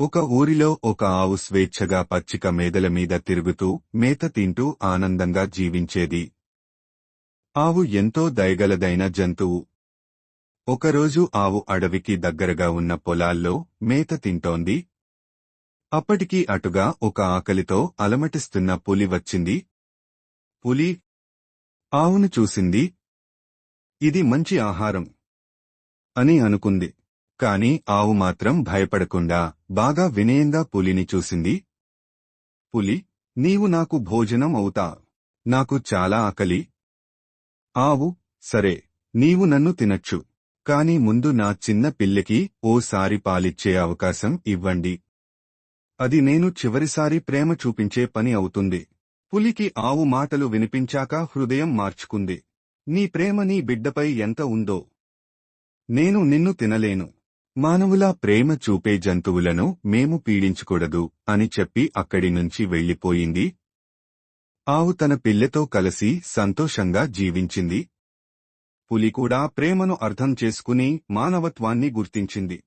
ఒక ఊరిలో ఒక ఆవు స్వేచ్ఛగా పచ్చిక మేదల మీద తిరుగుతూ మేత తింటూ ఆనందంగా జీవించేది. ఆవు ఎంతో దయగలదైన జంతువు. ఒకరోజు ఆవు అడవికి దగ్గరగా ఉన్న పొలాల్లో మేత తింటోంది. అప్పటికీ అటుగా ఒక ఆకలితో అలమటిస్తున్న పులి వచ్చింది. పులి ఆవును చూసింది. ఇది మంచి ఆహారం అని అనుకుంది. కాని ఆవు మాత్రం భయపడకుండా బాగా వినయంగా పులిని చూసింది. పులి నీవు నాకు భోజనం అవుతా. నాకు చాలా ఆకలి. ఆవు సరే నీవు నన్ను తినచ్చు. కాని ముందు నా చిన్న పిల్లకి ఓసారి పాలిచ్చే అవకాశం ఇవ్వండి. అది నేను చివరిసారి ప్రేమ చూపించే పని అవుతుంది. పులికి ఆవు మాటలు వినిపించాక హృదయం మార్చుకుంది. నీ ప్రేమ నీ బిడ్డపై ఎంత ఉందో. నేను నిన్ను తినలేను. మానవులా ప్రేమ చూపే జంతువులను మేము పీడించకూడదు అని చెప్పి అక్కడి నుంచి వెళ్ళిపోయింది ఆవు తన పిల్లతో కలిసి సంతోషంగా జీవించింది. పులి కూడా ప్రేమను అర్థం చేసుకుని మానవత్వాన్ని గుర్తించింది.